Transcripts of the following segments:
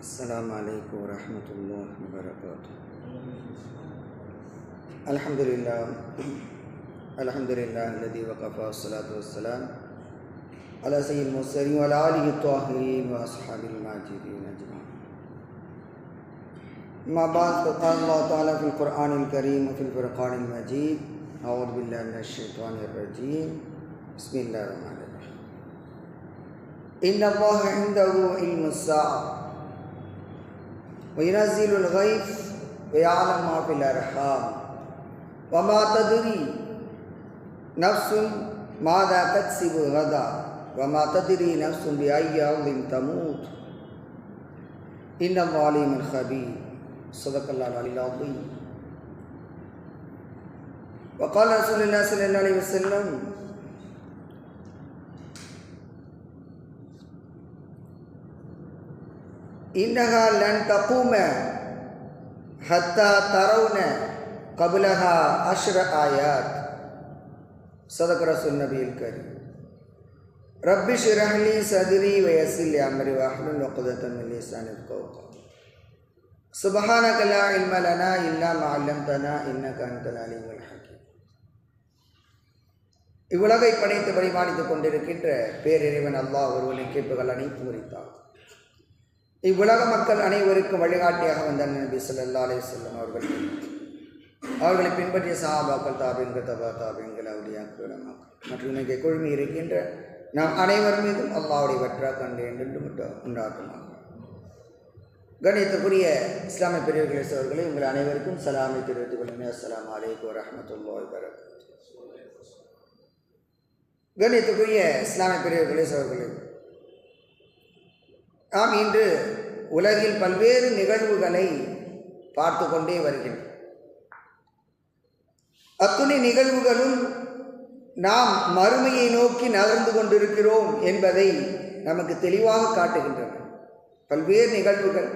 السلام عليكم ورحمة الله وبركاته. الحمد لله الحمد لله الذي وقف الصلاة والسلام على سيد المرسلين وعلى آله الطاهرين وأصحاب الماجدين أجمعين. ما بعد فقال الله تعالى في القرآن الكريم وفي الفرقان المجيد أعوذ بالله من الشيطان الرجيم. بسم الله الرحمن الرحيم. إن الله عنده علم الساعة. وينزل الغيث ويعلم ما في الأرحام. وما تدري نفس ماذا تكسب غدا وما تدري نفس بأي أرض تموت. إن الله عليم خبير. صدق الله العلي العظيم. وقال رسول الله صلى الله عليه وسلم இன்னகா லன் தகூம ஹத்தா தரவுன கபிலஹா அஷ்ர ஆயாத் சதக் நபியில் கரி ரப்பி ஷிரஹ்லி சதிரி வயசில் அமரி வாஹ்லுல் உக்தத்தன் மின் லிசானில் கௌகா சுபஹானக லா இல்ம லனா இல்லா மா அல்லம்தனா இன்னக அன்தல் அலீமுல் ஹக்கீம் இவ்வுலகை படைத்து பரிமாணித்துக் கொண்டிருக்கின்ற பேரறிவன் அல்லாஹ் ஒருவனுக்கு புகழ் அனைத்து உரித்தான் இவ்வுலக மக்கள் அனைவருக்கும் வழிகாட்டியாக வந்த நபி சொல்லல்லா அலே செல்லம் அவர்கள். அவர்களை பின்பற்றிய சஹாபாக்கள் தாபின்கள் தபா தாபின்கள் அவடியாக்கள் மற்றும் இன்றைக்கு குழுமி இருக்கின்ற நாம் அனைவர் மீதும் அல்லாவுடைய வற்றா கண்டு என்று உண்டாக்குமாக கணியத்துக்குரிய இஸ்லாமிய பிரிவுகளை அவர்களே உங்கள் அனைவருக்கும் சலாமை தெரிவித்துக் கொள்ளுங்கள் அஸ்லாம் அலைக்கு வரமத்துல்லாய் வரகம் கணியத்துக்குரிய இஸ்லாமிய பெரியவர்களே அவர்களே நாம் இன்று உலகில் பல்வேறு நிகழ்வுகளை பார்த்து கொண்டே வருகிறோம் அத்துணை நிகழ்வுகளும் நாம் மறுமையை நோக்கி நகர்ந்து கொண்டிருக்கிறோம் என்பதை நமக்கு தெளிவாக காட்டுகின்றன. பல்வேறு நிகழ்வுகள்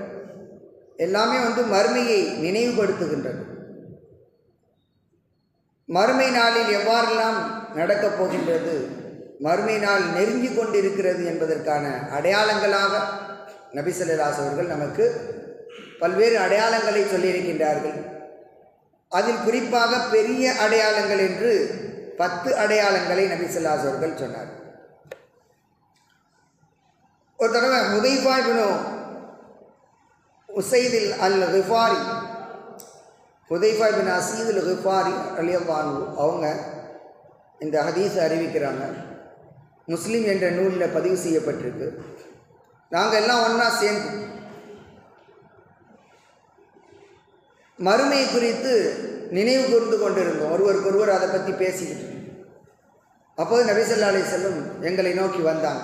எல்லாமே வந்து மறுமையை நினைவுபடுத்துகின்றன. மறுமை நாளில் எவ்வாறெல்லாம் நடக்கப் போகின்றது? மறுமை நாள் நெருங்கி கொண்டிருக்கிறது என்பதற்கான அடையாளங்களாக நபிசல்லாஸ் அவர்கள் நமக்கு பல்வேறு அடையாளங்களை சொல்லியிருக்கின்றார்கள். அதில் குறிப்பாக பெரிய அடையாளங்கள் என்று பத்து அடையாளங்களை நபிசல்லாஸ் அவர்கள் சொன்னார். ஒரு தடவை ஹுதைஃபா இப்னு உசைதில் அல் ஹிஃபாரி ஹுதைஃபா இபின் அசீதுல் ஹிஃபாரி அலியவான் அவங்க இந்த ஹதீஸை அறிவிக்கிறாங்க. முஸ்லீம் என்ற நூலில் பதிவு செய்யப்பட்டிருக்கு. நாங்கள் எல்லாம் ஒன்றா சேர்ந்து மறுமை குறித்து நினைவு கூர்ந்து கொண்டிருந்தோம். ஒருவருக்கு ஒருவர் அதை பற்றி பேசிக்கிட்டு. அப்போது நபிசல்லா அலி செல்லும் எங்களை நோக்கி வந்தாங்க.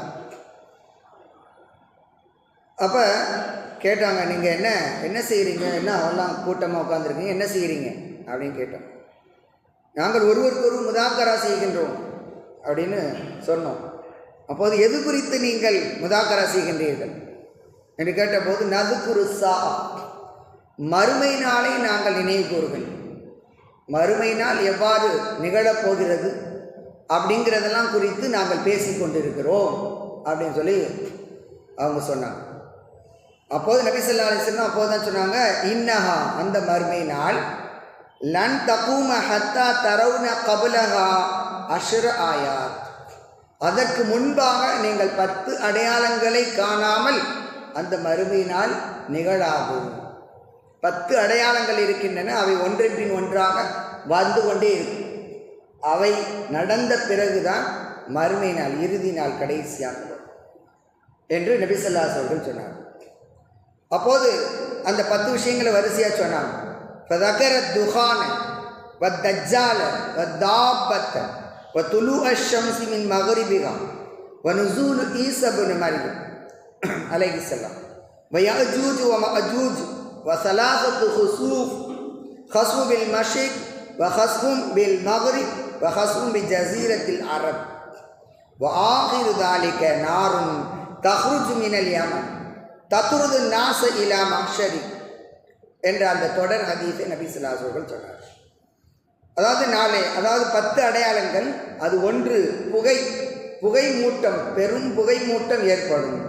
அப்போ கேட்டாங்க நீங்கள் என்ன என்ன செய்கிறீங்க என்ன அவெல்லாம் கூட்டமாக உட்காந்துருக்கீங்க என்ன செய்கிறீங்க அப்படின்னு கேட்டோம். நாங்கள் ஒருவருக்கு ஒரு முதாக்கரா செய்கின்றோம். அப்படின்னு சொன்னோம். அப்போது எது குறித்து நீங்கள் முதாக்கரா செய்கின்றீர்கள்? என்று கேட்டபோது நதுக்குரு சா. மறுமை நாளை நாங்கள் நினைவு கூறுகள் மறுமை நாள் எவ்வாறு நிகழப்போகிறது அப்படிங்கிறதெல்லாம் குறித்து நாங்கள் பேசி கொண்டிருக்கிறோம் அப்படின்னு சொல்லி அவங்க சொன்னாங்க. அப்போது நபிசல்லா அலிஸ்லாம் அப்போது தான் சொன்னாங்க இன்னஹா அந்த மறுமை நாள் லன் தகூம ஹத்தா தரவுன கபுலஹா அஷ்ர ஆயாத். அதற்கு முன்பாக நீங்கள் பத்து அடையாளங்களை காணாமல் அந்த மறுமையினால் நிகழாகும் பத்து அடையாளங்கள் இருக்கின்றன அவை ஒன்றின் பின் ஒன்றாக வந்து கொண்டே இருக்கும். அவை நடந்த பிறகுதான் மறுமை நாள் இறுதி நாள் கடைசியாக என்று நபிசல்லா சொல்றேன் சொன்னார். அப்போது அந்த பத்து விஷயங்களை வரிசையாக சொன்னாங்க. துஹான வத்தால வத்தாபத்தை والدجال والدابة وطلوع الشمس من مغربها ونزول عيسى بن مريم عليه السلام ويأجوج ومأجوج وثلاثة خسوف خسف بالمشرق وخسف بالمغرب وخسف بجزيرة العرب وآخر ذلك نار تخرج من اليمن தத்துருது நாச இலா மக்ஷரி என்ற அந்த தொடர் ஹதீஸை நபி சிலாசோர்கள் சொன்னார் அதாவது நாளை அதாவது பத்து அடையாளங்கள் அது ஒன்று புகை புகை மூட்டம் பெரும் புகை மூட்டம் ஏற்படும்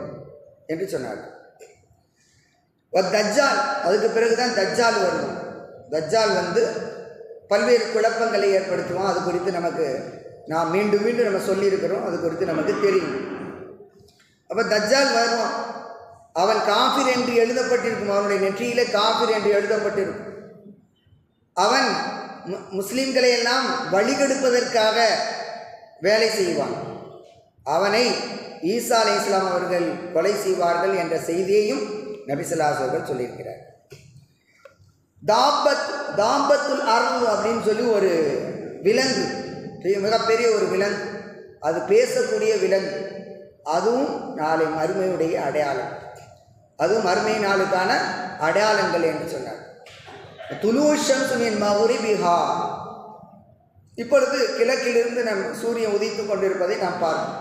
என்று சொன்னார் தஜ்ஜால் அதுக்கு பிறகு தான் தஜ்ஜால் வரும். தஜ்ஜால் வந்து பல்வேறு குழப்பங்களை ஏற்படுத்துவான் அது குறித்து நமக்கு நாம் மீண்டும் மீண்டும் நம்ம சொல்லியிருக்கிறோம் அது குறித்து நமக்கு தெரியும். அப்போ தஜ்ஜால் வருவான் அவன் காஃபிர் என்று எழுதப்பட்டிருக்கும் அவனுடைய நெற்றியிலே காஃபிர் என்று எழுதப்பட்டிருக்கும். அவன் முஸ்லீம்களை எல்லாம் வழிகெடுப்பதற்காக வேலை செய்வான். அவனை ஈசா அலை இஸ்லாம் அவர்கள் கொலை செய்வார்கள் என்ற செய்தியையும் நபிசல்லாஸ் அவர்கள் சொல்லியிருக்கிறார். தாபத் தாம்பத்துல் அருள் அப்படின்னு சொல்லி ஒரு விலங்கு மிகப்பெரிய ஒரு விலங்கு. அது பேசக்கூடிய விலங்கு. அதுவும் நாளை மறுமையுடைய அடையாளம். அதுவும் மறுமை நாளுக்கான அடையாளங்கள் என்று சொன்னார். துலு சுமின் மகுரி பிஹா. இப்பொழுது கிழக்கிலிருந்து நம் சூரியன் உதித்து கொண்டிருப்பதை நாம் பார்ப்போம்.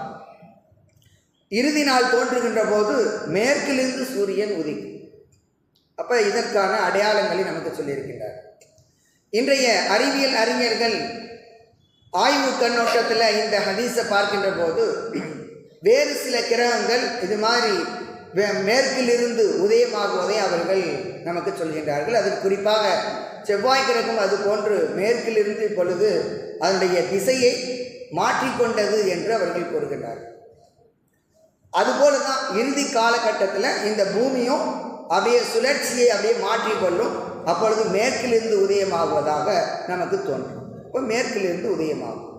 இறுதி நாள் தோன்றுகின்ற போது மேற்கிலிருந்து சூரியன் உதிக்கும். அப்போ இதற்கான அடையாளங்களை நமக்கு சொல்லியிருக்கின்றார். இன்றைய அறிவியல் அறிஞர்கள் ஆய்வு கண்ணோட்டத்தில் இந்த ஹதீஸை பார்க்கின்ற போது வேறு சில கிரகங்கள் இது மாதிரி மேற்கிலிருந்து உதயமாகுவதை அவர்கள் நமக்கு சொல்கின்றார்கள். அதில் குறிப்பாக செவ்வாய் கிழக்கும் அது போன்று மேற்கிலிருந்து இப்பொழுது அதனுடைய திசையை மாற்றிக்கொண்டது என்று அவர்கள் கூறுகின்றார்கள். அதுபோல தான் இறுதி காலகட்டத்தில் இந்த பூமியும் அப்படியே சுழற்சியை அப்படியே மாற்றிக்கொள்ளும். அப்பொழுது மேற்கிலிருந்து உதயமாகுவதாக நமக்கு தோன்றும். இப்போ மேற்கிலிருந்து உதயமாகும்.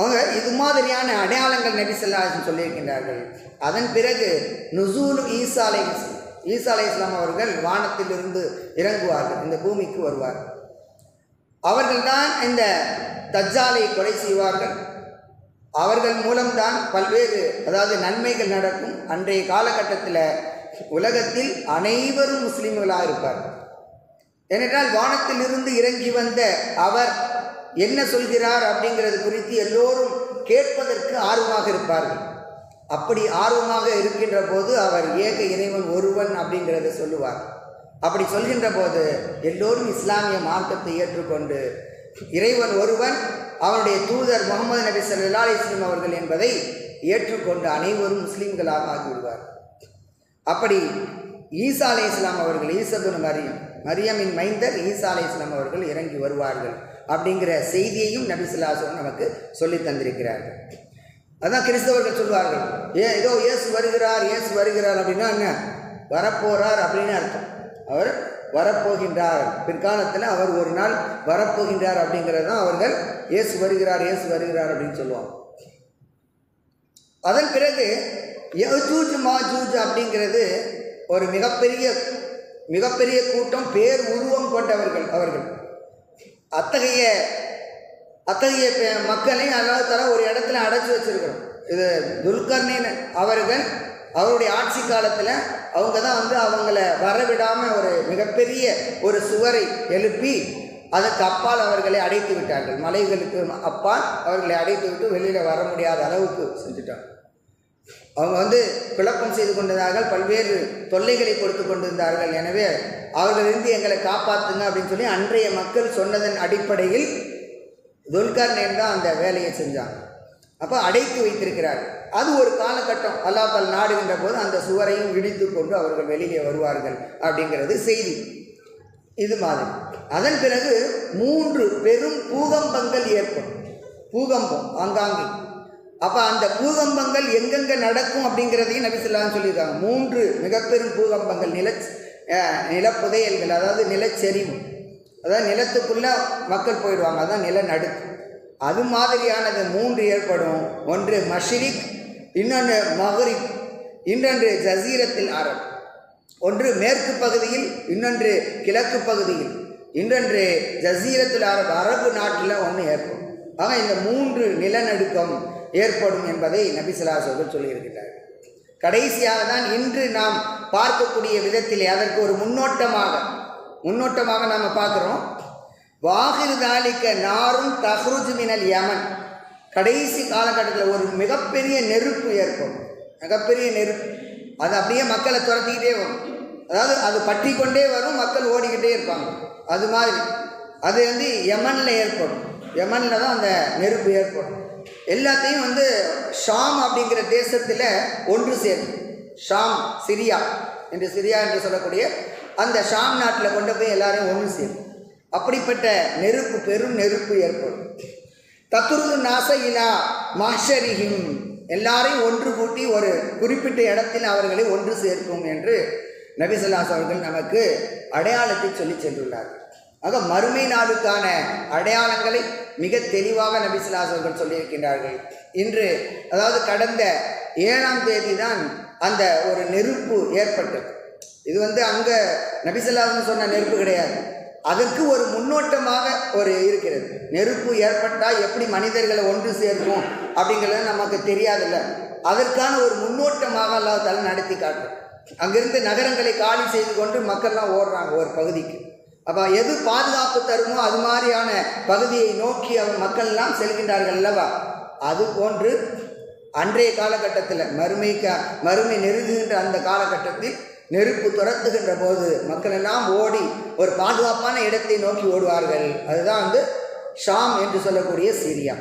அவங்க இது மாதிரியான அடையாளங்கள் நபி சொல்லாசன் சொல்லியிருக்கின்றார்கள். அதன் பிறகு நுசூலு ஈசா அலை ஈசா அலை இஸ்லாம் அவர்கள் வானத்திலிருந்து இறங்குவார்கள் இந்த பூமிக்கு வருவார்கள். அவர்கள்தான் இந்த தஜ்ஜாலை கொலை செய்வார்கள். அவர்கள் மூலம்தான் பல்வேறு அதாவது நன்மைகள் நடக்கும். அன்றைய காலகட்டத்தில் உலகத்தில் அனைவரும் முஸ்லீம்களாக இருப்பார்கள். ஏனென்றால் வானத்திலிருந்து இறங்கி வந்த அவர் என்ன சொல்கிறார் அப்படிங்கிறது குறித்து எல்லோரும் கேட்பதற்கு ஆர்வமாக இருப்பார்கள். அப்படி ஆர்வமாக இருக்கின்ற போது அவர் ஏக இறைவன் ஒருவன் அப்படிங்கிறத சொல்லுவார். அப்படி சொல்கின்ற போது எல்லோரும் இஸ்லாமிய மார்க்கத்தை ஏற்றுக்கொண்டு இறைவன் ஒருவன் அவனுடைய தூதர் முகமது நபி சல்லா இஸ்லீம் அவர்கள் என்பதை ஏற்றுக்கொண்டு அனைவரும் முஸ்லீம்களாக ஆகிவிடுவார் அப்படி ஈசா அலை இஸ்லாம் அவர்கள் ஈசதுன் மரியம் மரியமின் மைந்தர் ஈசா அலை இஸ்லாம் அவர்கள் இறங்கி வருவார்கள். அப்படிங்கிற செய்தியையும் நபிசுல்லாசன் நமக்கு சொல்லித் தந்திருக்கிறார்கள் அதான் கிறிஸ்தவர்கள் சொல்வார்கள் ஏ ஏதோ இயேசு வருகிறார் இயேசு வருகிறார் அப்படின்னா என்ன? வரப்போகிறார் அப்படின்னு அர்த்தம். அவர் வரப்போகின்றார். பிற்காலத்தில் அவர் ஒரு நாள் வரப்போகின்றார் அப்படிங்கிறது தான் அவர்கள் இயேசு வருகிறார் இயேசு வருகிறார் அப்படின்னு சொல்லுவாங்க. அதன் பிறகு யஜூஜ் மாஜூஜ் அப்படிங்கிறது ஒரு மிகப்பெரிய மிகப்பெரிய கூட்டம் பேர் உருவம் கொண்டவர்கள் அவர்கள். அத்தகைய அத்தகைய மக்களையும் மக்களை அல்லாஹ் தர ஒரு இடத்துல அடைச்சி வச்சிருக்கிறோம். இது துல்கர்ணின் அவர்கள் அவருடைய ஆட்சி காலத்தில் அவங்க தான் வந்து அவங்கள வரவிடாமல் ஒரு மிகப்பெரிய ஒரு சுவரை எழுப்பி அதற்கு அப்பால் அவர்களை அடைத்து விட்டார்கள். மலைகளுக்கு அப்பால் அவர்களை அடைத்து விட்டு வெளியில் வர முடியாத அளவுக்கு செஞ்சுட்டாங்க. அவங்க வந்து குழப்பம் செய்து கொண்டதாக பல்வேறு தொல்லைகளை கொடுத்து கொண்டிருந்தார்கள். எனவே அவர்களிருந்து எங்களை காப்பாற்றுங்க அப்படின்னு சொல்லி அன்றைய மக்கள் சொன்னதன் அடிப்படையில் துல்கர்ணேன் தான் அந்த வேலையை செஞ்சாங்க அப்போ அடைத்து வைத்திருக்கிறார். அது ஒரு காலகட்டம். அல்லாஹால் நாடுகின்ற போது அந்த சுவரையும் இடித்து கொண்டு அவர்கள் வெளியே வருவார்கள் அப்படிங்கிறது செய்தி. இது மாதிரி. அதன் பிறகு மூன்று பெரும் பூகம்பங்கள் ஏற்படும். பூகம்பம் ஆங்காங்கே. அப்போ அந்த பூகம்பங்கள் எங்கெங்கே நடக்கும் அப்படிங்கிறதையும் நபிசுல்லான்னு சொல்லியிருக்காங்க. மூன்று மிகப்பெரும் பூகம்பங்கள் நில நிலப்புதையல்கள் அதாவது நிலச்சரிவு. அதாவது நிலத்துக்குள்ளே மக்கள் போயிடுவாங்க. அதான் நிலநடுக்கம் அது மாதிரியானது மூன்று ஏற்படும். ஒன்று மஷ்ரிக் இன்னொன்று மஹரிக் இன்னொன்று ஜசீரத்தில் அரப் ஒன்று மேற்கு பகுதியில் இன்னொன்று கிழக்கு பகுதியில். இன்னொன்று ஜசீரத்தில் அரபு அரபு நாட்டில் ஒன்று ஏற்படும். ஆக இந்த மூன்று நிலநடுக்கம் ஏற்படும் என்பதை நபிசுலாசர்கள் சொல்லியிருக்கிறார்கள் கடைசியாக தான் இன்று நாம் பார்க்கக்கூடிய விதத்திலே அதற்கு ஒரு முன்னோட்டமாக முன்னோட்டமாக நாம் பார்க்குறோம். வாகிருதாலிக்க நாரும் தஹ்ருஜ் மினல் யமன். கடைசி காலகட்டத்தில் ஒரு மிகப்பெரிய நெருப்பு ஏற்படும். மிகப்பெரிய நெருப்பு. அது அப்படியே மக்களை துரத்திக்கிட்டே வரும். அதாவது அது பற்றி கொண்டே வரும் மக்கள் ஓடிக்கிட்டே இருப்பாங்க. அது மாதிரி. அது வந்து யமனில் ஏற்படும். யமனில் தான் அந்த நெருப்பு ஏற்படும். எல்லாத்தையும் வந்து ஷாம் அப்படிங்கிற தேசத்தில் ஒன்று சேர்ந்து ஷாம் சிரியா என்று சிரியா என்று சொல்லக்கூடிய அந்த ஷாம் நாட்டில் கொண்டு போய் எல்லாரையும் ஒன்று சேரும். அப்படிப்பட்ட நெருப்பு பெரும் நெருப்பு ஏற்படும். தத்துருது நாச இலா மாஷரிஹிம் எல்லாரையும் ஒன்று கூட்டி ஒரு குறிப்பிட்ட இடத்தில் அவர்களை ஒன்று சேர்க்கும் என்று நபிசல்லாஸ் அவர்கள் நமக்கு அடையாளத்தை சொல்லி சென்றுள்ளார்கள். ஆக மறுமை நாளுக்கான அடையாளங்களை மிக தெளிவாக நபிசுல்லாஸ் அவர்கள் சொல்லியிருக்கின்றார்கள். இன்று அதாவது கடந்த ஏழாம் தேதி தான் அந்த ஒரு நெருப்பு ஏற்பட்டது. இது வந்து அங்கே நபிசல்லாஸ்னு சொன்ன நெருப்பு கிடையாது. அதற்கு ஒரு முன்னோட்டமாக ஒரு இருக்கிறது. நெருப்பு ஏற்பட்டால் எப்படி மனிதர்களை ஒன்று சேர்க்கும் அப்படிங்கிறது நமக்கு தெரியாதுல்ல. அதற்கான ஒரு முன்னோட்டமாக அல்லாஹால நடத்தி காட்டும் அங்கிருந்து நகரங்களை காலி செய்து கொண்டு மக்கள்லாம் ஓடுறாங்க ஒரு பகுதிக்கு. அப்போ எது பாதுகாப்பு தருமோ அது மாதிரியான பகுதியை நோக்கி அவர் மக்கள்லாம் செல்கின்றார்கள் அல்லவா? அது போன்று அன்றைய காலகட்டத்தில் மறுமைக்கு மறுமை நெருங்குகின்ற அந்த காலகட்டத்தில் நெருப்பு துரத்துகின்ற போது மக்கள் எல்லாம் ஓடி ஒரு பாதுகாப்பான இடத்தை நோக்கி ஓடுவார்கள். அதுதான் வந்து ஷாம் என்று சொல்லக்கூடிய சிரியா.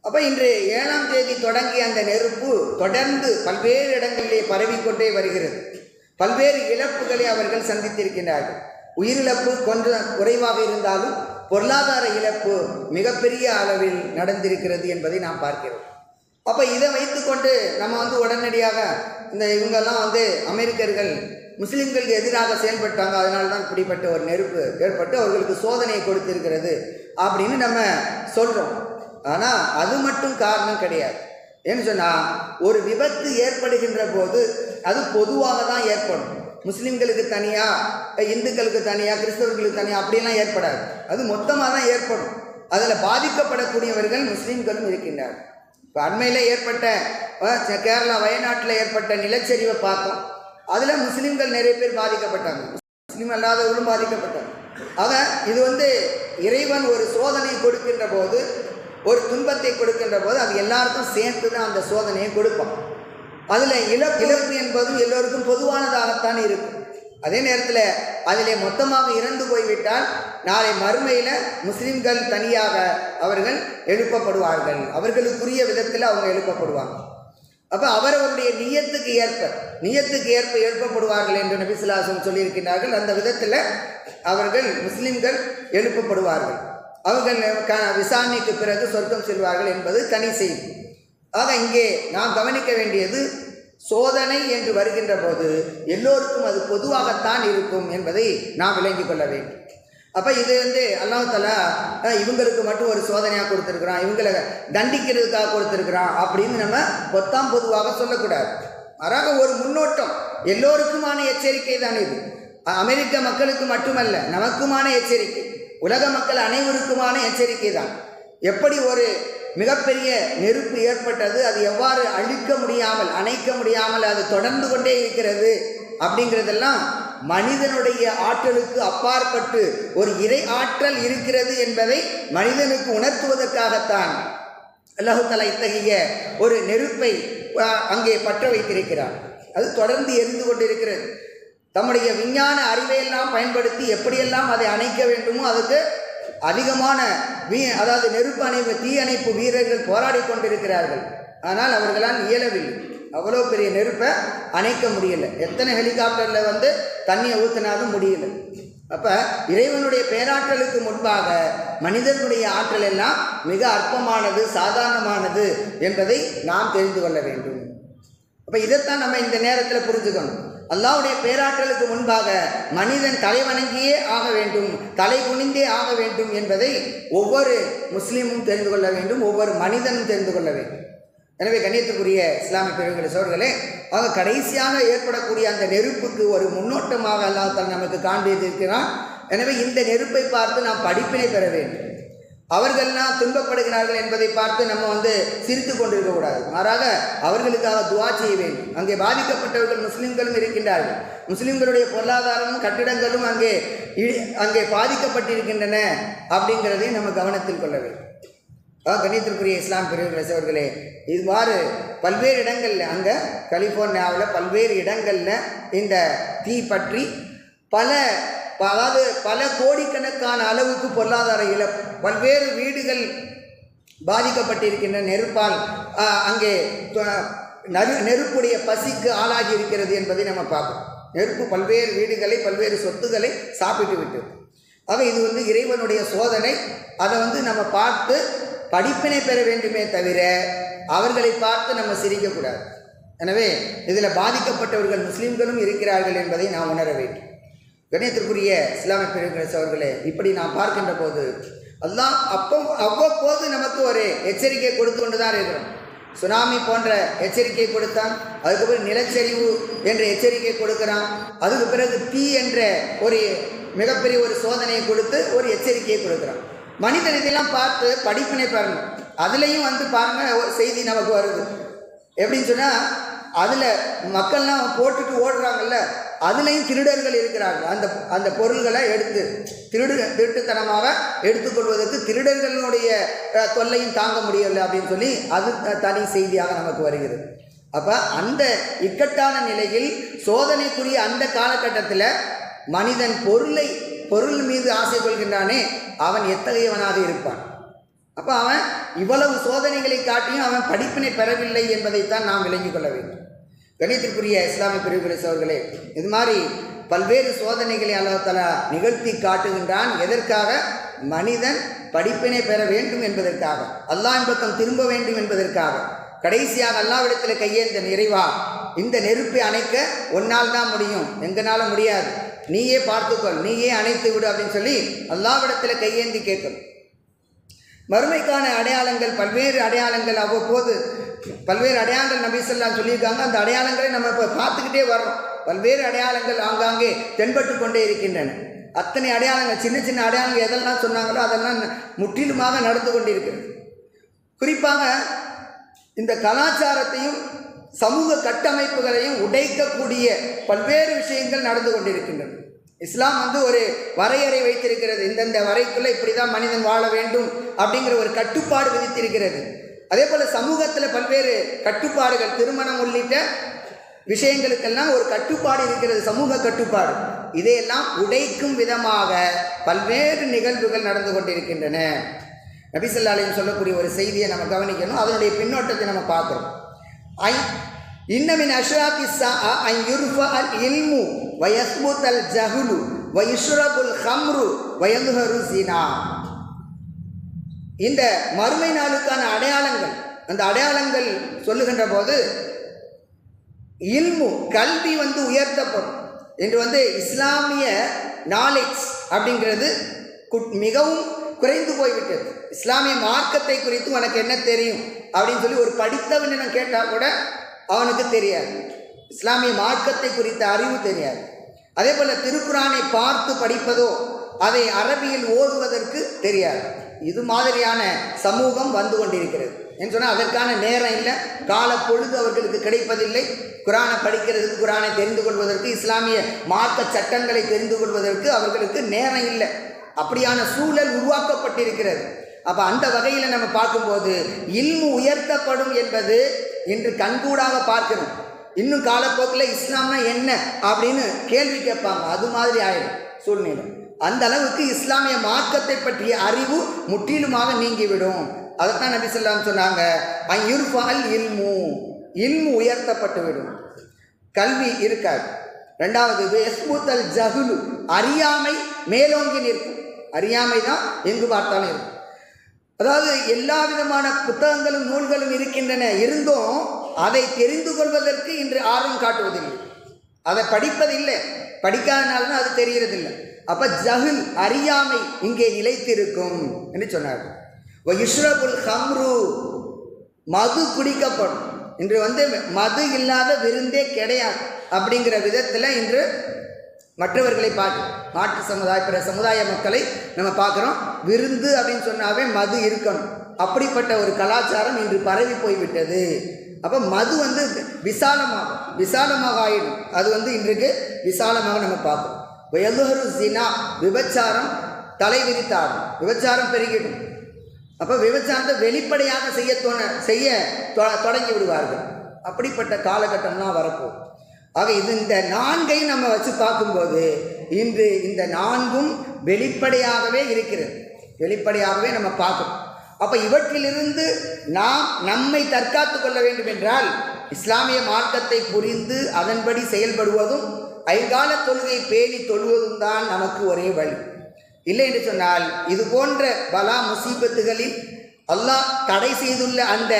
அப்போ இன்று ஏழாம் தேதி தொடங்கிய அந்த நெருப்பு தொடர்ந்து பல்வேறு இடங்களிலே பரவிக்கொண்டே வருகிறது. பல்வேறு இழப்புகளை அவர்கள் சந்தித்திருக்கின்றார்கள். உயிரிழப்பு கொஞ்சம் குறைவாக இருந்தாலும் பொருளாதார இழப்பு மிகப்பெரிய அளவில் நடந்திருக்கிறது என்பதை நாம் பார்க்கிறோம். அப்போ இதை வைத்துக்கொண்டு நம்ம வந்து உடனடியாக இந்த இவங்கெல்லாம் வந்து அமெரிக்கர்கள் முஸ்லீம்களுக்கு எதிராக செயல்பட்டாங்க அதனால தான் இப்படிப்பட்ட ஒரு நெருப்பு ஏற்பட்டு அவர்களுக்கு சோதனையை கொடுத்திருக்கிறது அப்படின்னு நம்ம சொல்கிறோம் ஆனால் அது மட்டும் காரணம் கிடையாது. ஏன்னு சொன்னால் ஒரு விபத்து ஏற்படுகின்ற போது அது பொதுவாக தான் ஏற்படும். முஸ்லீம்களுக்கு தனியாக இந்துக்களுக்கு தனியாக கிறிஸ்தவர்களுக்கு தனியாக அப்படிலாம் ஏற்படாது. அது மொத்தமாக தான் ஏற்படும். அதில் பாதிக்கப்படக்கூடியவர்கள் முஸ்லீம்களும் இருக்கின்றார் இப்போ அண்மையில் ஏற்பட்ட கேரளா வயநாட்டில் ஏற்பட்ட நிலச்சரிவை பார்த்தோம். அதில் முஸ்லீம்கள் நிறைய பேர் பாதிக்கப்பட்டாங்க. முஸ்லீம் அல்லாதவர்களும் பாதிக்கப்பட்டாங்க. ஆக இது வந்து இறைவன் ஒரு சோதனை கொடுக்கின்ற போது ஒரு துன்பத்தை கொடுக்கின்ற போது அது எல்லாருக்கும் சேர்த்து தான் அந்த சோதனையை கொடுப்பான். அதில் இழப்பு இழப்பு என்பது எல்லோருக்கும் பொதுவானதாகத்தான் இருக்கும். அதே நேரத்தில் அதிலே மொத்தமாக இறந்து போய்விட்டால் நாளை மறுமையில் முஸ்லிம்கள் தனியாக அவர்கள் எழுப்பப்படுவார்கள். அவர்களுக்குரிய விதத்தில் அவங்க எழுப்பப்படுவாங்க. அப்போ அவரவருடைய நியத்துக்கு ஏற்ப நியத்துக்கு ஏற்ப எழுப்பப்படுவார்கள் என்று நபிசுல்லாசம் சொல்லியிருக்கிறார்கள். அந்த விதத்தில் அவர்கள் முஸ்லிம்கள் எழுப்பப்படுவார்கள். அவர்கள் க விசாரணைக்கு பிறகு சொர்க்கம் செல்வார்கள் என்பது தனி செய்தி. ஆக இங்கே நாம் கவனிக்க வேண்டியது சோதனை என்று வருகின்ற போது எல்லோருக்கும் அது பொதுவாகத்தான் இருக்கும் என்பதை நாம் விளங்கிக் கொள்ள வேண்டும். அப்போ இது வந்து அல்லாஹ் இவங்களுக்கு மட்டும் ஒரு சோதனையாக கொடுத்துருக்குறான் இவங்களை தண்டிக்கிறதுக்காக கொடுத்துருக்குறான் அப்படின்னு நம்ம பொத்தாம் பொதுவாக சொல்லக்கூடாது. மாறாக ஒரு முன்னோட்டம் எல்லோருக்குமான எச்சரிக்கை தான் இது. அமெரிக்க மக்களுக்கு மட்டுமல்ல நமக்குமான எச்சரிக்கை உலக மக்கள் அனைவருக்குமான எச்சரிக்கை தான். எப்படி ஒரு மிகப்பெரிய நெருப்பு ஏற்பட்டது. அது எவ்வாறு அழிக்க முடியாமல் அணைக்க முடியாமல் அது தொடர்ந்து கொண்டே இருக்கிறது அப்படிங்கிறதெல்லாம் மனிதனுடைய ஆற்றலுக்கு அப்பாற்பட்டு ஒரு இறை ஆற்றல் இருக்கிறது என்பதை மனிதனுக்கு உணர்த்துவதற்காகத்தான் அல்லாஹு இத்தகைய ஒரு நெருப்பை அங்கே பற்ற வைத்திருக்கிறார். அது தொடர்ந்து எரிந்து கொண்டிருக்கிறது. தம்முடைய விஞ்ஞான அறிவையெல்லாம் பயன்படுத்தி எப்படியெல்லாம் அதை அணைக்க வேண்டுமோ அதுக்கு அதிகமான வீ அதாவது நெருப்பு அணைப்பு தீ அணைப்பு வீரர்கள் போராடி கொண்டிருக்கிறார்கள். ஆனால் அவர்களால் இயலவில்லை. அவ்வளோ பெரிய நெருப்பை அணைக்க முடியல. எத்தனை ஹெலிகாப்டரில் வந்து தண்ணியை ஊற்றினாலும் முடியல. அப்போ இறைவனுடைய பேராற்றலுக்கு முன்பாக மனிதனுடைய ஆற்றல் எல்லாம் மிக அற்பமானது சாதாரணமானது என்பதை நாம் தெரிந்து கொள்ள வேண்டும். அப்போ இதைத்தான் நம்ம இந்த நேரத்தில் புரிஞ்சுக்கணும். அல்லாவுடைய பேராற்றலுக்கு முன்பாக மனிதன் தலை வணங்கியே ஆக வேண்டும் தலை குனிந்தே ஆக வேண்டும் என்பதை ஒவ்வொரு முஸ்லீமும் தெரிந்து கொள்ள வேண்டும் ஒவ்வொரு மனிதனும் தெரிந்து கொள்ள வேண்டும். எனவே கண்ணியத்துக்குரிய இஸ்லாமிய பெருங்கிற சோழர்களே ஆக கடைசியாக ஏற்படக்கூடிய அந்த நெருப்புக்கு ஒரு முன்னோட்டமாக அல்லாஹ் தஆலா நமக்கு காண்பித்திருக்கிறான். எனவே இந்த நெருப்பை பார்த்து நாம் படிப்பினை பெற வேண்டும். அவர்கள்லாம் துன்பப்படுகிறார்கள் என்பதை பார்த்து நம்ம வந்து சிரித்து கொண்டிருக்கக்கூடாது. மாறாக அவர்களுக்காக துவா செய்ய வேண்டும். அங்கே பாதிக்கப்பட்டவர்கள் முஸ்லிம்களும் இருக்கின்றார்கள். முஸ்லிம்களுடைய பொருளாதாரமும் கட்டிடங்களும் அங்கே இ- அங்கே பாதிக்கப்பட்டிருக்கின்றன அப்படிங்கிறதை நம்ம கவனத்தில் கொள்ள வேண்டும். ஆ, கண்ணியத்திற்குரிய இஸ்லாம் பிரிவு ரசவர்களே இவ்வாறு பல்வேறு இடங்களில் அங்கே கலிஃபோர்னியாவில் பல்வேறு இடங்களில் இந்த தீ பற்றி பல அதாவது பல கோடிக்கணக்கான அளவுக்கு பொருளாதார இழப்பு. பல்வேறு வீடுகள் பாதிக்கப்பட்டிருக்கின்ற நெருப்பால் அங்கே நறு நெருப்புடைய பசிக்கு ஆளாகி இருக்கிறது என்பதை நம்ம பார்க்கணும் நெருப்பு பல்வேறு வீடுகளை பல்வேறு சொத்துக்களை சாப்பிட்டு விட்டது. ஆக இது வந்து இறைவனுடைய சோதனை. அதை வந்து நம்ம பார்த்து படிப்பினை பெற வேண்டுமே தவிர அவர்களை பார்த்து நம்ம சிரிக்கக்கூடாது. எனவே இதில் பாதிக்கப்பட்டவர்கள் முஸ்லீம்களும் இருக்கிறார்கள் என்பதை நாம் உணர வேண்டும். கணியத்திற்குரிய இஸ்லாமிய பெருங்கிற அவர்களே இப்படி நான் பார்க்கின்ற போது அல்லாஹ் அப்போ அவ்வப்போது நமக்கு ஒரு எச்சரிக்கை கொடுத்து கொண்டு தான் இருக்கிறோம் சுனாமி போன்ற எச்சரிக்கை கொடுத்தான் அதுக்கப்புறம் நிலச்சரிவு என்ற எச்சரிக்கை கொடுக்குறான் அதுக்கு பிறகு தீ என்ற ஒரு மிகப்பெரிய ஒரு சோதனையை கொடுத்து ஒரு எச்சரிக்கையை கொடுக்குறான். மனிதன் இதெல்லாம் பார்த்து படிப்பினை பெறணும். அதுலேயும் வந்து பாருங்க ஒரு செய்தி நமக்கு வருது. எப்படின்னு சொன்னால் அதில் மக்கள்லாம் போட்டுட்டு ஓடுறாங்கல்ல அதுலேயும் திருடர்கள் இருக்கிறார்கள். அந்த அந்த பொருள்களை எடுத்து திருடு திருட்டுத்தனமாக எடுத்துக்கொள்வதற்கு திருடர்களுடைய தொல்லையும் தாங்க முடியவில்லை அப்படின்னு சொல்லி அது த- தனி செய்தியாக நமக்கு வருகிறது. அப்போ அந்த இக்கட்டான நிலையில் சோதனைக்குரிய அந்த காலகட்டத்தில் மனிதன் பொருளை பொருள் மீது ஆசை கொள்கின்றானே அவன் எத்தகையவனாக இருப்பான்? அப்போ அவன் இவ்வளவு சோதனைகளை காட்டியும் அவன் படிப்பினை பெறவில்லை என்பதைத்தான் நாம் விளங்கிக் கொள்ள வேண்டும். கணித்திற்குரிய இஸ்லாமிய பிரிவுகளை அவர்களே இது மாதிரி பல்வேறு சோதனைகளை அல்லாஹலா நிகழ்த்தி காட்டுகின்றான். எதற்காக? மனிதன் படிப்பினை பெற வேண்டும் என்பதற்காக. அல்லாஹ் பக்கம் திரும்ப வேண்டும் என்பதற்காக. கடைசியாக அல்லாவிடத்தில் கையேந்த நிறைவா? இந்த நெருப்பை அணைக்க ஒன்னால் தான் முடியும். எங்கனால முடியாது. நீயே பார்த்துக்கொள். நீயே அணைத்து விடு அப்படின்னு சொல்லி அல்லாவிடத்தில் கையேந்தி கேட்கும். மறுமைக்கான அடையாளங்கள் பல்வேறு அடையாளங்கள் அவ்வப்போது பல்வேறு அடையாளங்கள் நபி சொல்லியிருக்காங்க. அந்த அடையாளங்களை நம்ம இப்போ பார்த்துக்கிட்டே வர்றோம். பல்வேறு அடையாளங்கள் ஆங்காங்கே தென்பட்டு கொண்டே இருக்கின்றன. அத்தனை அடையாளங்கள் சின்ன சின்ன அடையாளங்கள் எதெல்லாம் சொன்னாங்களோ அதெல்லாம் முற்றிலுமாக நடந்து கொண்டிருக்கிறது. குறிப்பாக இந்த கலாச்சாரத்தையும் சமூக கட்டமைப்புகளையும் உடைக்கக்கூடிய பல்வேறு விஷயங்கள் நடந்து கொண்டிருக்கின்றன. இஸ்லாம் வந்து ஒரு வரையறை வைத்திருக்கிறது. இந்தந்த வரைக்குள்ளே இப்படி தான் மனிதன் வாழ வேண்டும் அப்படிங்கிற ஒரு கட்டுப்பாடு விதித்திருக்கிறது. அதே போல் சமூகத்தில் பல்வேறு கட்டுப்பாடுகள் திருமணம் உள்ளிட்ட விஷயங்களுக்கெல்லாம் ஒரு கட்டுப்பாடு இருக்கிறது சமூக கட்டுப்பாடு. இதையெல்லாம் உடைக்கும் விதமாக பல்வேறு நிகழ்வுகள் நடந்து கொண்டிருக்கின்றன. நபிசல்லாலையும் சொல்லக்கூடிய ஒரு செய்தியை நம்ம கவனிக்கணும். அதனுடைய பின்னோட்டத்தை நம்ம பார்க்குறோம். ஐ இன்னமின் அஷ்ராத்தி சா ஐ யுர்ஃப அல் இல்மு வயஸ்முத் அல் ஜஹுலு வயுஷ்ரபுல் ஹம்ரு வயங்குஹரு சீனா இந்த மறுமை நாளுக்கான அடையாளங்கள் அந்த அடையாளங்கள் சொல்லுகின்ற போது இல்மு கல்வி வந்து உயர்த்தப்படும். என்று வந்து இஸ்லாமிய நாலேஜ் அப்படிங்கிறது குட்- மிகவும் குறைந்து போய்விட்டது. இஸ்லாமிய மார்க்கத்தை குறித்து உனக்கு என்ன தெரியும்? அப்படின்னு சொல்லி ஒரு படித்தவன் கேட்டால் கூட அவனுக்கு தெரியாது. இஸ்லாமிய மார்க்கத்தை குறித்த அறிவு தெரியாது. அதே போல் திருக்குறானை பார்த்து படிப்பதோ அதை அரபியில் ஓதுவதற்கு தெரியாது. இது மாதிரியான சமூகம் வந்து கொண்டிருக்கிறது. என்று சொன்னால் அதற்கான நேரம் இல்லை. காலப்பொழுது அவர்களுக்கு கிடைப்பதில்லை. குரானை படிக்கிறதுக்கு குரானை தெரிந்து கொள்வதற்கு இஸ்லாமிய மார்க்க சட்டங்களை தெரிந்து கொள்வதற்கு அவர்களுக்கு நேரம் இல்லை. அப்படியான சூழல் உருவாக்கப்பட்டிருக்கிறது. அப்போ அந்த வகையில் நம்ம பார்க்கும்போது இல்மு உயர்த்தப்படும் என்பது இன்று கண்கூடாக பார்க்கணும் இன்னும் காலப்போக்கில் இஸ்லாம்னா என்ன அப்படின்னு கேள்வி கேட்பாங்க. அது மாதிரி ஆயிடும் சூழ்நிலை. அந்த அளவுக்கு இஸ்லாமிய மார்க்கத்தை பற்றிய அறிவு முற்றிலுமாக நீங்கிவிடும். அதைத்தான் நபி சொல்லாம் சொன்னாங்க. அயுர்பால் இல்மு. இல்மு உயர்த்தப்பட்டுவிடும். கல்வி இருக்காது. ரெண்டாவது வெஸ்முத்தல் ஜகுலு அறியாமை மேலோங்கி நிற்கும். அறியாமை தான் எங்கு பார்த்தாலும் இருக்கும். அதாவது எல்லா விதமான புத்தகங்களும் நூல்களும் இருக்கின்றன. இருந்தும் அதை தெரிந்து கொள்வதற்கு இன்று ஆர்வம் காட்டுவதில்லை. அதை படிப்பதில்லை. படிக்காதனால தான் அது தெரிகிறதில்லை. அப்ப ஜஹில் அறியாமை இங்கே நிலைத்திருக்கும் என்று சொன்னார் இஷ்ரபுல் ஹம்ரு மது குடிக்கப்படும். இன்று வந்து மது இல்லாத விருந்தே கிடையாது. அப்படிங்கிற விதத்தில் இன்று மற்றவர்களை பார்க்க மாற்று சமுதாய பிற சமுதாய மக்களை நம்ம பார்க்குறோம். விருந்து அப்படின்னு சொன்னாவே மது இருக்கணும். அப்படிப்பட்ட ஒரு கலாச்சாரம் இன்று பரவி போய்விட்டது. அப்போ மது வந்து விசாலமாகும். விசாலமாக ஆயிடும். அது வந்து இன்றைக்கு விசாலமாக நம்ம பார்க்குறோம். வயலுஹரு ஜினா விபச்சாரம் தலை விரித்தாடும் விபச்சாரம் பெருகிடும். அப்போ விபச்சாரத்தை வெளிப்படையாக செய்ய தோண செய்ய தொ- தொடங்கி விடுவார்கள். அப்படிப்பட்ட காலகட்டம்லாம் வரப்போகுது ஆக இது இந்த நான்கையும் நம்ம வச்சு பார்க்கும்போது இன்று இந்த நான்கும் வெளிப்படையாகவே இருக்கிறது. வெளிப்படையாகவே நம்ம பார்க்கணும். அப்போ இவற்றிலிருந்து நாம் நம்மை தற்காத்து கொள்ள வேண்டும் என்றால் இஸ்லாமிய மார்க்கத்தை புரிந்து அதன்படி செயல்படுவதும் ஐங்கால தொழுகை பேணி தொழுவதும் தான் நமக்கு ஒரே வழி. இல்லை என்று சொன்னால் இது போன்ற பலா முசீபத்துகளில் அல்லாஹ் தடை செய்துள்ள அந்த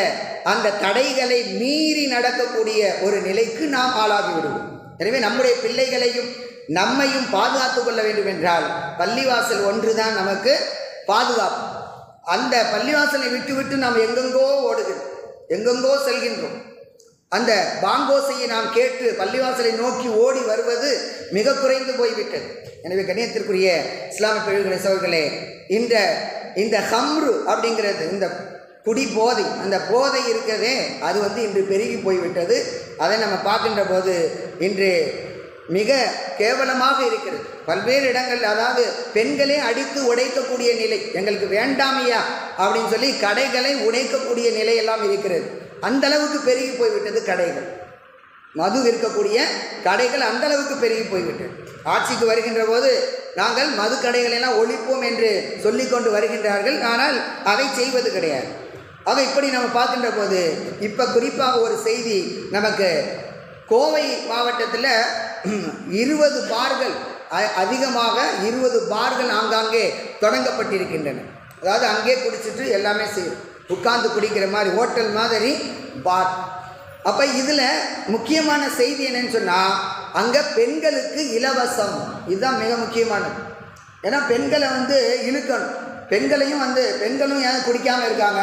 அந்த தடைகளை மீறி நடக்கக்கூடிய ஒரு நிலைக்கு நாம் ஆளாகி விடுவோம். எனவே நம்முடைய பிள்ளைகளையும் நம்மையும் பாதுகாத்து கொள்ள வேண்டும் என்றால் பள்ளிவாசல் ஒன்றுதான் நமக்கு பாதுகாப்பு. அந்த பள்ளிவாசலை விட்டு விட்டு நாம் எங்கெங்கோ ஓடுகிறோம் எங்கெங்கோ செல்கின்றோம். அந்த பாங்கோசையை நாம் கேட்டு பள்ளிவாசலை நோக்கி ஓடி வருவது மிக குறைந்து போய்விட்டது. எனவே கணியத்திற்குரிய இஸ்லாமிய பிரிவுகளை சோர்களே இந்த இந்த ஹம்ரு அப்படிங்கிறது இந்த குடி போதை அந்த போதை இருக்கிறதே அது வந்து இன்று பெருகி போய்விட்டது. அதை நம்ம பார்க்கின்ற போது இன்று மிக கேவலமாக இருக்கிறது. பல்வேறு இடங்கள் அதாவது பெண்களே அடித்து உடைக்கக்கூடிய நிலை எங்களுக்கு வேண்டாமையா அப்படின்னு சொல்லி கடைகளை உடைக்கக்கூடிய நிலையெல்லாம் இருக்கிறது. அந்த அளவுக்கு பெருகி போய்விட்டது கடைகள். மது விற்கக்கூடிய கடைகள் அந்த அளவுக்கு பெருகி போய்விட்டது. ஆட்சிக்கு வருகின்ற போது நாங்கள் மது கடைகளை எல்லாம் ஒழிப்போம் என்று சொல்லிக்கொண்டு வருகின்றார்கள். ஆனால் அதை செய்வது கிடையாது. ஆக இப்படி நம்ம பார்க்கின்ற போது இப்போ குறிப்பாக ஒரு செய்தி நமக்கு கோவை மாவட்டத்தில் இருபது பார்கள் அ- அதிகமாக இருபது பார்கள் ஆங்காங்கே தொடங்கப்பட்டிருக்கின்றன. அதாவது அங்கே குடிச்சிட்டு எல்லாமே செய்யும் உட்கார்ந்து குடிக்கிற மாதிரி ஹோட்டல் மாதிரி பார். அப்போ இதில் முக்கியமான செய்தி என்னன்னு சொன்னால் அங்கே பெண்களுக்கு இலவசம். இதுதான் மிக முக்கியமானது. ஏன்னா பெண்களை வந்து இழுக்கணும். பெண்களையும் வந்து பெண்களும் ஏன் குடிக்காமல் இருக்காங்க?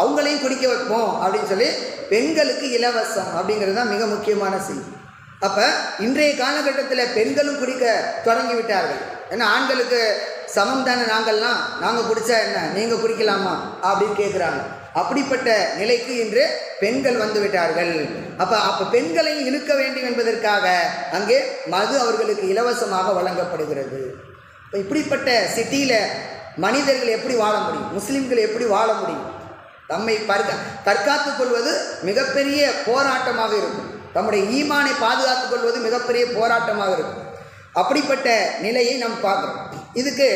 அவங்களையும் குடிக்க வைப்போம் அப்படின்னு சொல்லி பெண்களுக்கு இலவசம் அப்படிங்கிறது தான் மிக முக்கியமான செய்தி. அப்போ இன்றைய காலகட்டத்தில் பெண்களும் குடிக்க தொடங்கி விட்டார்கள். ஏன்னா ஆண்களுக்கு சமம் தானே நாங்கள்லாம்? நாங்கள் குடித்தா என்ன? நீங்கள் குடிக்கலாமா? அப்படின்னு கேட்குறாங்க அப்படிப்பட்ட நிலைக்கு இன்று பெண்கள் வந்து விட்டார்கள். அப்போ அப்போ பெண்களையும் இழுக்க வேண்டும் என்பதற்காக அங்கே மது அவர்களுக்கு இலவசமாக வழங்கப்படுகிறது. இப்போ இப்படிப்பட்ட சிட்டியில் மனிதர்கள் எப்படி வாழ முடியும்? முஸ்லீம்கள் எப்படி வாழ முடியும்? தம்மை பற்க தற்காத்துக் கொள்வது மிகப்பெரிய போராட்டமாக இருக்கும். தம்முடைய ஈமானை பாதுகாத்துக் கொள்வது மிகப்பெரிய போராட்டமாக இருக்கும். அப்படிப்பட்ட நிலையை நாம் பார்க்குறோம். இதுக்கு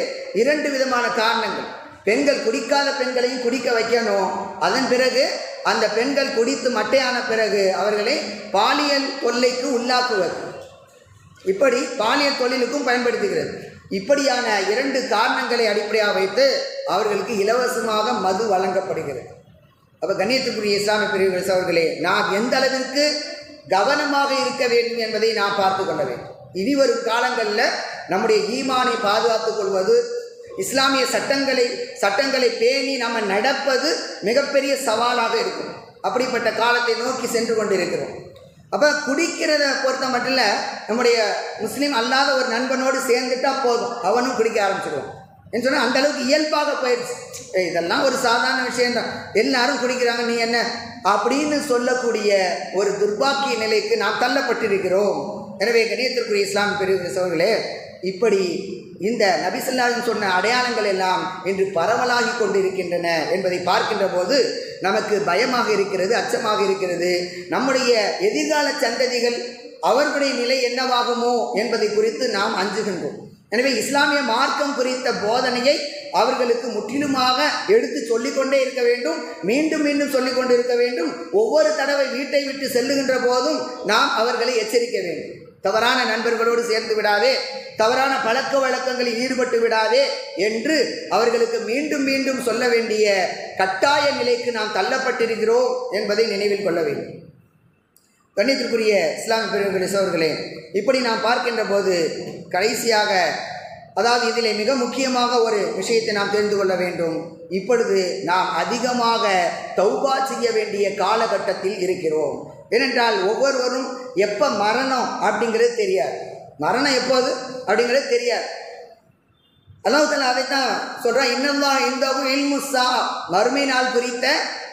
இரண்டு விதமான காரணங்கள். பெண்கள் குடிக்காத பெண்களையும் குடிக்க வைக்கணும். அதன் பிறகு அந்த பெண்கள் குடித்து மட்டையான பிறகு அவர்களை பாலியல் தொல்லைக்கு உள்ளாக்குவது. இப்படி பாலியல் தொழிலுக்கும் பயன்படுத்துகிறது. இப்படியான இரண்டு காரணங்களை அடிப்படையாக வைத்து அவர்களுக்கு இலவசமாக மது வழங்கப்படுகிறது. அப்போ கண்ணியத்துக்குரிய இஸ்லாமிய பிரிவுகள் அவர்களே நாம் எந்த அளவிற்கு கவனமாக இருக்க வேண்டும் என்பதை நாம் பார்த்து கொள்ள வேண்டும். இனி வரும் காலங்களில் நம்முடைய ஈமானை பாதுகாத்துக் கொள்வது இஸ்லாமிய சட்டங்களை சட்டங்களை பேணி நம்ம நடப்பது மிகப்பெரிய சவாலாக இருக்கும். அப்படிப்பட்ட காலத்தை நோக்கி சென்று கொண்டிருக்கிறோம். அப்போ குடிக்கிறத பொறுத்த மட்டும் நம்முடைய முஸ்லீம் அல்லாத ஒரு நண்பனோடு சேர்ந்துட்டா போதும். அவனும் குடிக்க ஆரம்பிச்சிடுவான் என்று சொன்னால் அந்தளவுக்கு இயல்பாக போயிடுச்சு இதெல்லாம் ஒரு சாதாரண விஷயம்தான். எல்லாரும் குடிக்கிறாங்க நீ என்ன? அப்படின்னு சொல்லக்கூடிய ஒரு துர்பாக்கிய நிலைக்கு நாம் தள்ளப்பட்டிருக்கிறோம். எனவே கணியத்திற்குரிய இஸ்லாம் பெரிய சோழர்களே இப்படி இந்த நபிசல்லாவின் சொன்ன அடையாளங்கள் எல்லாம் இன்று பரவலாகி கொண்டிருக்கின்றன என்பதை பார்க்கின்ற போது நமக்கு பயமாக இருக்கிறது அச்சமாக இருக்கிறது. நம்முடைய எதிர்கால சந்ததிகள் அவர்களுடைய நிலை என்னவாகுமோ என்பதை குறித்து நாம் அஞ்சுகின்றோம். எனவே இஸ்லாமிய மார்க்கம் குறித்த போதனையை அவர்களுக்கு முற்றிலுமாக எடுத்து சொல்லிக்கொண்டே இருக்க வேண்டும் மீண்டும் மீண்டும் சொல்லிக் கொண்டு இருக்க வேண்டும். ஒவ்வொரு தடவை வீட்டை விட்டு செல்லுகின்ற போதும் நாம் அவர்களை எச்சரிக்க வேண்டும். தவறான நண்பர்களோடு சேர்ந்து விடாதே தவறான பழக்க வழக்கங்களில் ஈடுபட்டு விடாதே என்று அவர்களுக்கு மீண்டும் மீண்டும் சொல்ல வேண்டிய கட்டாய நிலைக்கு நாம் தள்ளப்பட்டிருக்கிறோம் என்பதை நினைவில் கொள்ள வேண்டும். கண்ணியத்திற்குரிய இஸ்லாமிய பெருமக்களே சோர்களே இப்படி நாம் பார்க்கின்ற போது கடைசியாக அதாவது இதில் மிக முக்கியமாக ஒரு விஷயத்தை நாம் தெரிந்து கொள்ள வேண்டும். இப்பொழுது நாம் அதிகமாக தௌபா செய்ய வேண்டிய காலகட்டத்தில் இருக்கிறோம். ஏனென்றால் ஒவ்வொருவரும் எப்போ மரணம் அப்படிங்கிறது தெரியாது. மரணம் எப்போது அப்படிங்கிறது தெரியாது. அல்லாஹ் அதைத்தான் சொல்கிறான் இன்னும் இந்தவும் இல்முசா மறுமை நாள் குறித்த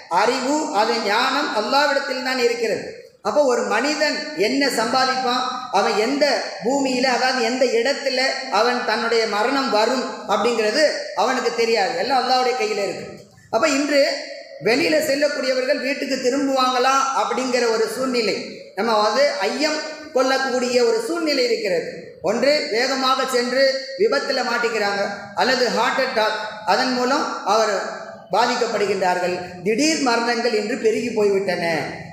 அறிவு அது ஞானம் அல்லாவிடத்தில் தான் இருக்கிறது. அப்போ ஒரு மனிதன் என்ன சம்பாதிப்பான்? அவன் எந்த பூமியில் அதாவது எந்த இடத்துல அவன் தன்னுடைய மரணம் வரும் அப்படிங்கிறது அவனுக்கு தெரியாது. எல்லாம் அல்லாவுடைய கையில் இருக்கு. அப்போ இன்று வெளியில் செல்லக்கூடியவர்கள் வீட்டுக்கு திரும்புவாங்களா அப்படிங்கிற ஒரு சூழ்நிலை. நம்ம வந்து ஐயம் கொள்ளக்கூடிய ஒரு சூழ்நிலை இருக்கிறது. ஒன்று வேகமாக சென்று விபத்தில் மாட்டிக்கிறாங்க அல்லது ஹார்ட் அட்டாக் அதன் மூலம் அவர் பாதிக்கப்படுகின்றார்கள். திடீர் மரணங்கள் இன்று பெருகி போய்விட்டன.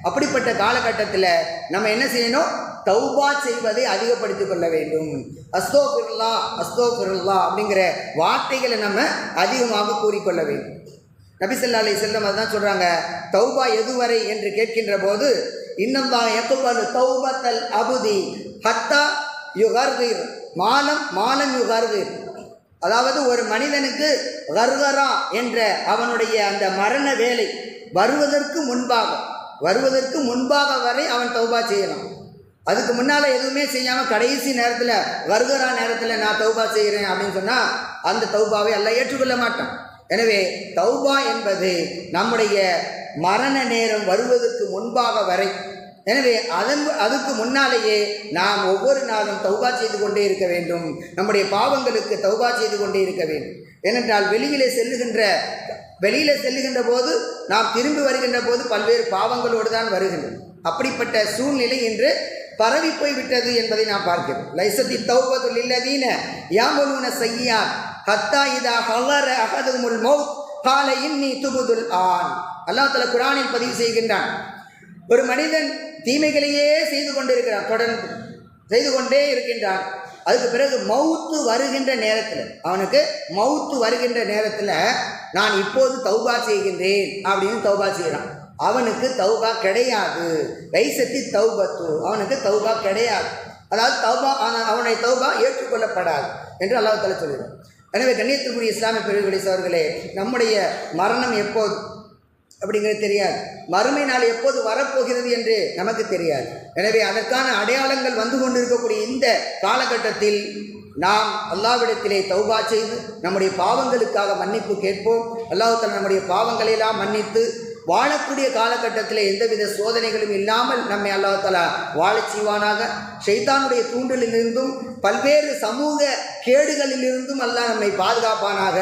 அப்படிப்பட்ட காலகட்டத்தில் நம்ம என்ன செய்யணும்? தௌபா செய்வதை அதிகப்படுத்திக் கொள்ள வேண்டும். அஸ்தோபிருல்லா அஸ்தோபிருல்லா அப்படிங்கிற வார்த்தைகளை நம்ம அதிகமாக கூறிக்கொள்ள வேண்டும். நபிசல்லா அலி செல்லம் அதுதான் சொல்கிறாங்க தௌபா எதுவரை? என்று கேட்கின்ற போது இன்னும் தான் எக்குபலு தௌபத்தல் அபுதி ஹத்தா யுகர்வீர் மானம் மானம் யுகர்வீர் அதாவது ஒரு மனிதனுக்கு கர்கரா என்ற அவனுடைய அந்த மரண வேலை வருவதற்கு முன்பாக வருவதற்கு முன்பாக வரை அவன் தௌபா செய்யலாம் அதுக்கு முன்னால் எதுவுமே செய்யாமல் கடைசி நேரத்தில் வருகரா நேரத்தில் நான் தௌபா செய்கிறேன் அப்படின்னு சொன்னால் அந்த தௌபாவை எல்லாம் ஏற்றுக்கொள்ள மாட்டான். எனவே தௌபா என்பது நம்முடைய மரண நேரம் வருவதற்கு முன்பாக வரை. எனவே அதன் அதுக்கு முன்னாலேயே நாம் ஒவ்வொரு நாளும் தௌபா செய்து கொண்டே இருக்க வேண்டும். நம்முடைய பாவங்களுக்கு தௌபா செய்து கொண்டே இருக்க வேண்டும். ஏனென்றால் வெளியிலே செல்லுகின்ற வெளியில் செல்லுகின்ற போது நாம் திரும்பி வருகின்ற போது பல்வேறு பாவங்களோடு தான் வருகின்றோம். அப்படிப்பட்ட சூழ்நிலை இன்று பரவி போய்விட்டது என்பதை நாம் பார்க்கிறோம். லைசத்தி தௌபதுல் இல்லதீன யாமலூன செய்யார் ஹத்தா இதா ஹலர அகதுமுல் மௌத் கால இன்னி துபுதுல் ஆன். அல்லாஹ் தஆலா குரானில் பதிவு செய்கின்றான். ஒரு மனிதன் தீமைகளையே செய்து கொண்டிருக்கிறான் தொடர்ந்து செய்து கொண்டே இருக்கின்றான். அதுக்கு பிறகு மவுத்து வருகின்ற நேரத்தில் அவனுக்கு மவுத்து வருகின்ற நேரத்தில் நான் இப்போது தௌபா செய்கின்றேன் அப்படின்னு தௌபா செய்கிறான் அவனுக்கு தௌபா கிடையாது. வைசத்தி தௌபத்து அவனுக்கு தௌபா கிடையாது. அதாவது தௌபா அவனை தௌபா ஏற்றுக்கொள்ளப்படாது என்று அல்லாஹ் தலை சொல்கிறான் எனவே கண்ணியத்திற்குரிய இஸ்லாமிய பிரிவுகளை அவர்களே நம்முடைய மரணம் எப்போது அப்படிங்கிறது தெரியாது. மறுமை நாள் எப்போது வரப்போகிறது என்று நமக்கு தெரியாது. எனவே அதற்கான அடையாளங்கள் வந்து கொண்டிருக்கக்கூடிய இந்த காலகட்டத்தில் நாம் அல்லாவிடத்திலே தௌபா செய்து நம்முடைய பாவங்களுக்காக மன்னிப்பு கேட்போம். அல்லாஹ் நம்முடைய பாவங்களையெல்லாம் மன்னித்து வாழக்கூடிய காலகட்டத்தில் எந்தவித சோதனைகளும் இல்லாமல் நம்மை அல்லாஹ் வாழச் செய்வானாக. ஷைத்தானுடைய தூண்டலிலிருந்தும் பல்வேறு சமூக கேடுகளிலிருந்தும் அல்லாஹ் நம்மை பாதுகாப்பானாக.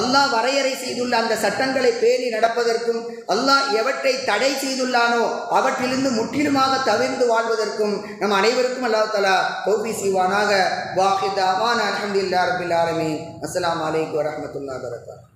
அல்லாஹ் வரையறை செய்துள்ள அந்த சட்டங்களை பேணி நடப்பதற்கும் அல்லாஹ் எவற்றை தடை செய்துள்ளானோ அவற்றிலிருந்து முற்றிலுமாக தவிர்ந்து வாழ்வதற்கும் நம் அனைவருக்கும் அல்லாஹ் தலா தௌபி செய்வானாக. வாஹிதாவான் அலமதுல்லா ரபில் ஆலமீன். அஸ்லாம் அலைக்கும் வரமத்துல்லா வரகாத்